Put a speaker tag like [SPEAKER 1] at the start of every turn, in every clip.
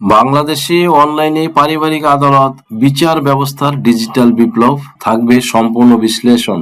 [SPEAKER 1] বাংলাদেশে অনলাইনে পারিবারিক আদালত বিচার ব্যবস্থার ডিজিটাল বিপ্লব থাকবে সম্পূর্ণ বিশ্লেষণ।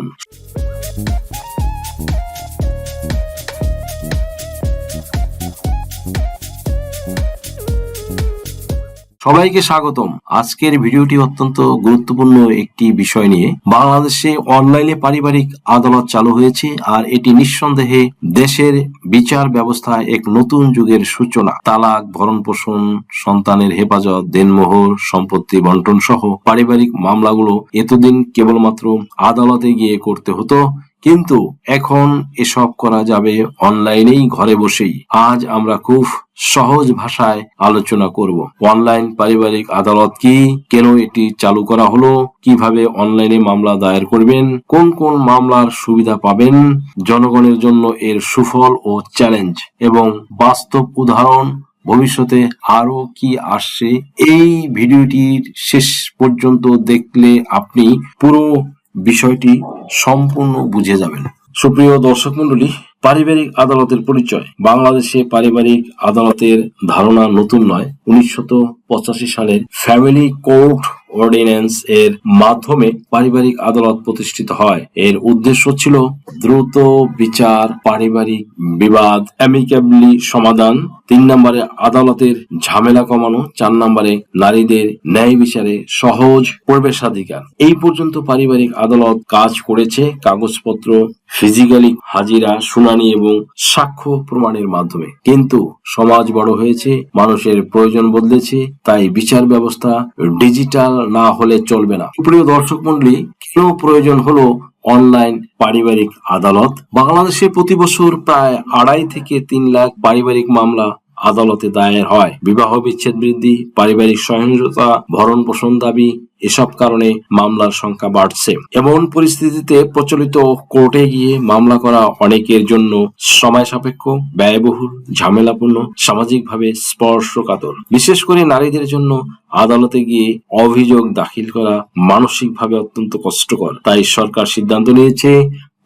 [SPEAKER 1] সবাইকে স্বাগতম। আজকের ভিডিওটি অত্যন্ত গুরুত্বপূর্ণ একটি বিষয় নিয়ে। বাংলাদেশে অনলাইনে পারিবারিক আদালত চালু হয়েছে আর এটি নিঃসন্দেহে দেশের বিচার ব্যবস্থায় এক নতুন যুগের সূচনা। তালাক ভরণ পোষণ সন্তানের হেফাজত, দেনমোহর, সম্পত্তি বন্টন সহ পারিবারিক মামলাগুলো এতদিন কেবলমাত্র আদালতে গিয়ে করতে হতো। কিন্তু এখন এসব করা যাবে অনলাইনেই ঘরে বসেই। আজ আমরা খুব সহজ ভাষায় আলোচনা করব। অনলাইন পারিবারিক আদালত কি? কেন এটি চালু করা হলো? কীভাবে অনলাইনে মামলা দায়ের করবেন? কোন কোন মামলার সুবিধা পাবেন? জনগণের জন্য এর সুফল ও চ্যালেঞ্জ এবং বাস্তব উদাহরণ ভবিষ্যতে আরও কি আসছে? এই ভিডিওটির শেষ পর্যন্ত দেখলে আপনি পুরো বিষয়টি সম্পূর্ণ বুঝে যাবেন সুপ্রিয় দর্শক মন্ডলী পারিবারিক আদালতের পরিচয়। বাংলাদেশে পারিবারিক আদালতের ধারণা নতুন নয়। উনিশশো সালের ফ্যামিলি কোর্ট অর্ডিন্যান্স এর মাধ্যমে পারিবারিক আদালত প্রতিষ্ঠিত হয়। এর উদ্দেশ্য ছিল দ্রুত বিচার, পারিবারিক বিবাদ অ্যামিকেবলি সমাধান, তিন নম্বরে আদালতের ঝামেলা কমানো, চার নম্বরে নারীদের ন্যায় বিচারে সহজ প্রবেশাধিকার। এই পর্যন্ত পারিবারিক আদালত কাজ করেছে, কাগজপত্র ফিজিক্যালি হাজিরা, শুনানি এবং সাক্ষ্য প্রমাণের মাধ্যমে। কিন্তু সমাজ বড় হয়েছে, মানুষের প্রয়োজন বদলেছে, তাই বিচার ব্যবস্থা ডিজিটাল না হলে চলবে না। প্রিয় দর্শক মন্ডলী কেন প্রয়োজন হলো অনলাইন পারিবারিক আদালত? বাংলাদেশে প্রতি বছর প্রায় আড়াই থেকে তিন লাখ পারিবারিক মামলা আদালতে দায়ের হয়। বিবাহ বিচ্ছেদ বৃদ্ধি, পারিবারিক সহিংসতা ভরণ পোষণ দাবি এসব কারণে মামলার সংখ্যা বাড়ছে। এমন পরিস্থিতিতে প্রচলিত কোর্টে গিয়ে মামলা করা অনেকের জন্য সময় সাপেক্ষ ব্যয়বহুল, ঝামেলাপূর্ণ, সামাজিকভাবে স্পর্শকাতর। বিশেষ করে নারীদের জন্য আদালতে গিয়ে অভিযোগ দাখিল করা মানসিকভাবে অত্যন্ত কষ্টকর। তাই সরকার সিদ্ধান্ত নিয়েছে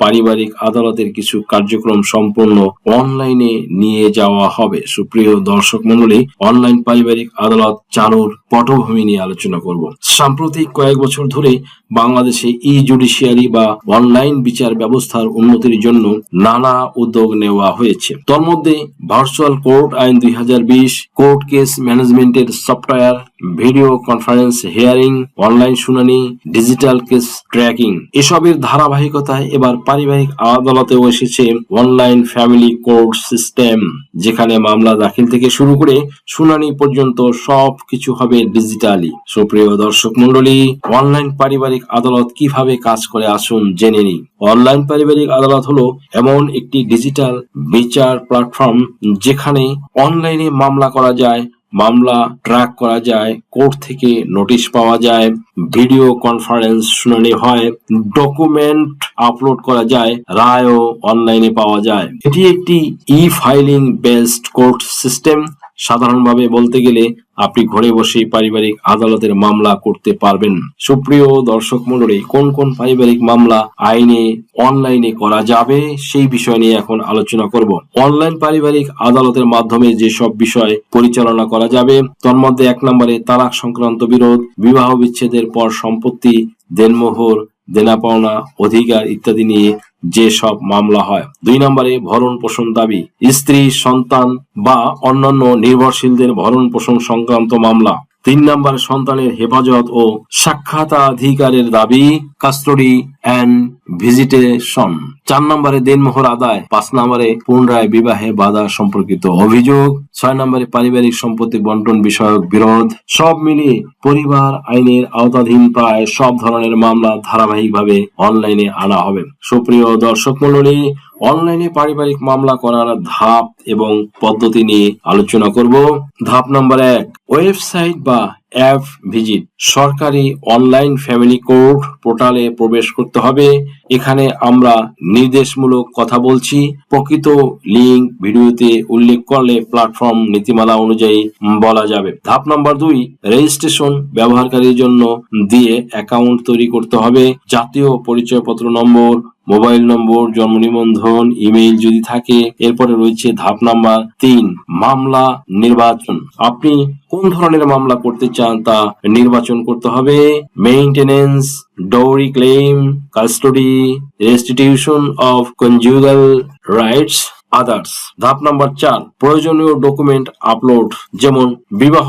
[SPEAKER 1] পারিবারিক আদালতের কিছু কার্যক্রম সম্পূর্ণ অনলাইনে নিয়ে যাওয়া হবে। সুপ্রিয় দর্শক মন্ডলী অনলাইন পারিবারিক আদালত চালুর পটভূমি নিয়ে আলোচনা করব। সাম্প্রতিক কয়েক বছর ধরে বাংলাদেশে ই জুডিশিয়ারি বা অনলাইন বিচার ব্যবস্থার উন্নতির জন্য নানা উদ্যোগ নেওয়া হয়েছে। তন্মধ্যে ভার্চুয়াল কোর্ট আইন দুই হাজার বিশ কোর্ট কেস ম্যানেজমেন্টের software video conference, hearing, online শুনানি, ডিজিটাল কেস ট্র্যাকিং এসবের ধারাবাহিকতায় এবার পারিবারিক আদালতেও এসেছে অনলাইন ফ্যামিলি কোর্ট সিস্টেম, যেখানে মামলা দাখিল থেকে শুরু করে শুনানি পর্যন্ত সব কিছু হবে ডিজিটালি। সুপ্রিয় দর্শক মন্ডলী অনলাইন পারিবারিক আদালত কীভাবে কাজ করে আসুন জেনে নিই। অনলাইন পারিবারিক আদালত হলো এমন একটি ডিজিটাল বিচার প্ল্যাটফর্ম যেখানে অনলাইনে মামলা করা যায় মামলা ট্র্যাক করা যায়, কোর্ট থেকে নোটিশ পাওয়া যায়, ভিডিও কনফারেন্স শুনানি হয়, ডকুমেন্ট আপলোড করা যায়, রায়ও অনলাইনে পাওয়া যায়। এটি একটি e filing based court system সাধারণভাবে বলতে গেলে আপনি ঘরে বসেই পারিবারিক আদালতের মামলা করতে পারবেন। সুপ্রিয় দর্শক মন্ডলী কোন কোন পারিবারিক মামলা আইনে, অনলাইনে করা যাবে সেই বিষয় নিয়ে এখন আলোচনা করব। অনলাইন পারিবারিক আদালতের মাধ্যমে যেসব বিষয় পরিচালনা করা যাবে, তন্মধ্যে এক নম্বরে তালাক সংক্রান্ত বিরোধ, বিবাহ বিচ্ছেদের পর সম্পত্তি, দেনমোহর দেনা পাওনা অধিকার ইত্যাদি নিয়ে যে সব মামলা হয়। দুই নম্বরে ভরণ পোষণ দাবি, স্ত্রী, সন্তান বা অন্যান্য নির্ভরশীলদের ভরণ পোষণ সংক্রান্ত মামলা। তিন নম্বর সন্তানের হেফাজত ও সাক্ষাতাধিকারের দাবি, কাস্টডি অ্যান্ড ভিজিটেশন। চার নম্বরে দেনমোহর আদায়, পাঁচ নম্বরে পুনরায় বিবাহে বাধা সম্পর্কিত অভিযোগ, ছয় নম্বরে পারিবারিক সম্পত্তি বন্টন বিষয়ক বিরোধ, সব মিলিয়ে পরিবার আইনের আওতাধীন প্রায় সব ধরনের মামলা ধারাবাহিকভাবে অনলাইনে আনা হবে। সুপ্রিয় দর্শক মন্ডলী অনলাইনে পারিবারিক মামলা করার ধাপ এবং পদ্ধতি নিয়ে আলোচনা করব। ধাপ নম্বর এক, ওয়েবসাইট বা অ্যাপ ভিজিট। সরকারি অনলাইন ফ্যামিলি কোর্ট পোর্টালে প্রবেশ করতে হবে। এখানে আমরা নির্দেশমূলক কথা বলছি। প্রকৃত লিঙ্ক ভিডিওতে উল্লেখ করলে প্ল্যাটফর্ম নীতিমালা অনুযায়ী বলা যাবে। ধাপ নম্বর দুই, রেজিস্ট্রেশন ব্যবহারকারীর জন্য দিয়ে অ্যাকাউন্ট তৈরি করতে হবে। জাতীয় পরিচয়পত্র নম্বর মোবাইল নম্বর, জন্ম নিবন্ধন, ইমেইল যদি থাকে, এরপরে রয়েছে ধাপ নাম্বার তিন, মামলা নির্বাচন। আপনি কোন ধরনের মামলা করতে চান তা নির্বাচন করতে হবে। Maintenance dowry claim custody restitution of conjugal rights others ধাপ নাম্বার চার, প্রয়োজনীয় ডকুমেন্ট আপলোড যেমন বিবাহ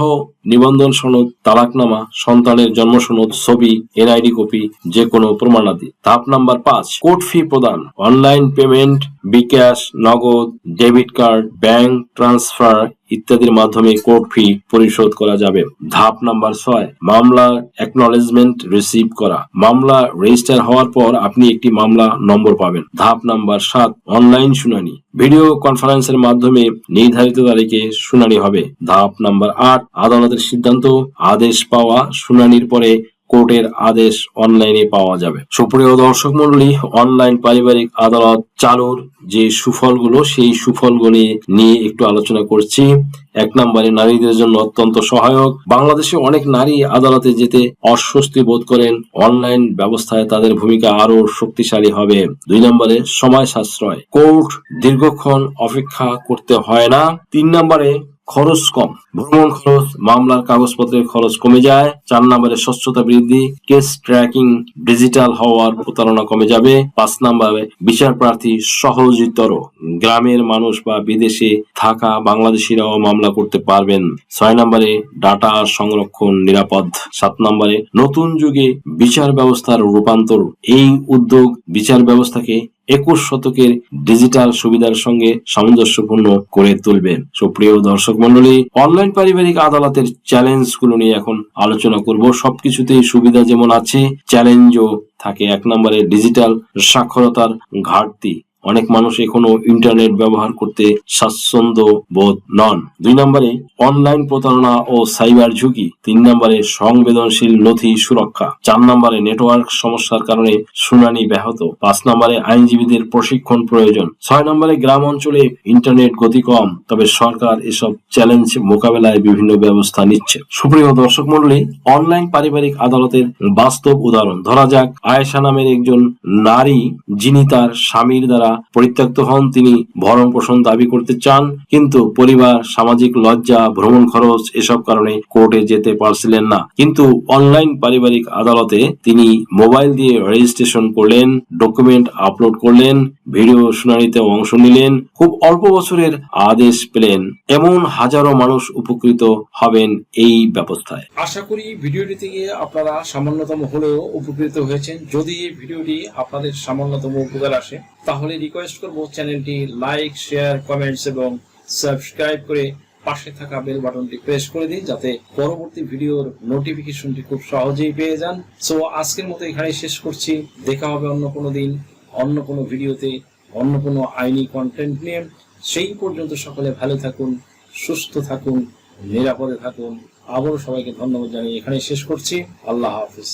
[SPEAKER 1] নিবন্ধন সনদ, তালাকনামা, সন্তানের জন্ম সনদ ছবি, এনআইডি কপি যে কোনো প্রমাণাদি। ধাপ নাম্বার পাঁচ কোর্ট ফি প্রদান। অনলাইন পেমেন্ট, বিকাশ, নগদ, ডেবিট কার্ড, ব্যাংক ট্রান্সফার ইত্যাদির মাধ্যমে কোর্ট ফি পরিশোধ করা যাবে। ধাপ নাম্বার ছয়, মামলা অ্যাকনলেজমেন্ট রিসিভ করা। মামলা রেজিস্টার হওয়ার পর আপনি একটি মামলা নম্বর পাবেন। ধাপ নাম্বার সাত, অনলাইন শুনানি। ভিডিও কনফারেন্সের মাধ্যমে নির্ধারিত তারিখে শুনানি হবে। ধাপ নাম্বার আট, আদালতের সিদ্ধান্ত, আদেশ পাওয়া, শুনানির পরে কোর্টের আদেশ অনলাইনে পাওয়া যাবে। সুপ্রিয় দর্শক মন্ডলী অনলাইন পারিবারিক আদালত চালুর যে সুফলগুলো, সেই সুফলগুলি নিয়ে একটু আলোচনা করছি। এক নম্বরে, নারীদের জন্য অত্যন্ত সহায়ক। বাংলাদেশে অনেক নারী আদালতে যেতে অস্বস্তি বোধ করেন। অনলাইন ব্যবস্থায় তাদের ভূমিকা আরও শক্তিশালী হবে। দুই নম্বরে, সময় সাশ্রয়। কোর্ট দীর্ঘক্ষণ অপেক্ষা করতে হয় না। তিন নম্বরে খরচ কম। ভ্রমণ খরচ, মামলার কাগজপত্রের খরচ কমে যায়, চার নম্বরে স্বচ্ছতা বৃদ্ধি, কেস ট্র্যাকিং ডিজিটাল হওয়ার প্রতারণা কমে যাবে, পাঁচ নম্বরে বিচার প্রার্থী সহজতর গ্রামের মানুষ বা বিদেশে থাকা বাংলাদেশিরাও মামলা করতে পারবেন। ছয় নম্বরে ডাটা সংরক্ষণ নিরাপদ। সাত নম্বরে নতুন যুগে বিচার ব্যবস্থার রূপান্তর। এই উদ্যোগ বিচার ব্যবস্থাকে একুশ শতকের ডিজিটাল সুবিধার সঙ্গে সামঞ্জস্যপূর্ণ করে তুলবে। সুপ্রিয় দর্শক মন্ডলী অনলাইন পারিবারিক আদালতের চ্যালেঞ্জগুলো নিয়ে এখন আলোচনা করব। সবকিছুতেই সুবিধা যেমন আছে, চ্যালেঞ্জও থাকে। এক নম্বরে ডিজিটাল সাক্ষরতার ঘাটতি। অনেক মানুষ এখনও ইন্টারনেট ব্যবহার করতে স্বাচ্ছন্দ্য বোধ নন। দুই নম্বরে, অনলাইন প্রতারণা ও সাইবার ঝুঁকি। তিন নম্বরে, সংবেদনশীল নথি সুরক্ষা। চার নম্বরে, নেটওয়ার্ক সমস্যার কারণে শুনানি ব্যাহত। পাঁচ নম্বরে, আইনজীবীদের প্রশিক্ষণ প্রয়োজন। ছয় নম্বরে, গ্রাম অঞ্চলে ইন্টারনেট গতি কম, তবে সরকার এসব চ্যালেঞ্জ মোকাবেলায় বিভিন্ন ব্যবস্থা নিচ্ছে। সুপ্রিয় দর্শক মন্ডলী অনলাইন পারিবারিক আদালতের বাস্তব উদাহরণ। ধরা যাক, আয়েশা নামের একজন নারী, যিনি তার স্বামীর দ্বারা পরিত্যক্ত হন, তিনি ভরণ পোষণ দাবি করতে চান, কিন্তু পরিবার, সামাজিক লজ্জা, ভ্রমণ খরচ এসব কারণে কোর্টে যেতে পারছিলেন না। কিন্তু অনলাইন পারিবারিক আদালতে তিনি মোবাইল দিয়ে রেজিস্ট্রেশন করলেন, ডকুমেন্ট আপলোড করলেন ভিডিও শুনানিতে অংশ নিলেন। খুব অল্প বছরের আদেশ পেলেন। এমন হাজারো মানুষ উপকৃত হবেন এই ব্যবস্থায়।
[SPEAKER 2] আশা করি ভিডিওটি থেকে আপনারা সামান্যতম হলেও উপকৃত হয়েছেন। যদি এই ভিডিওটি আপনাদের সামান্যতম উপকার আসে, তাহলে রিকোয়েস্ট করব চ্যানেলটি লাইক শেয়ার কমেন্টস এবং সাবস্ক্রাইব করে পাশে থাকা বেল বাটনটি প্রেস করে দিন, যাতে পরবর্তী ভিডিওর নোটিফিকেশনটি খুব সহজেই পেয়ে যান। সো আজকের মতো এখানেই শেষ করছি। দেখা হবে অন্য কোনো দিন। অন্য কোনো ভিডিওতে, অন্য কোনো আইনি কন্টেন্ট নিয়ে। সেই পর্যন্ত সকলে ভালো থাকুন, সুস্থ থাকুন, নিরাপদে থাকুন। আবারও সবাইকে ধন্যবাদ জানিয়ে এখানে শেষ করছি। আল্লাহ হাফিজ।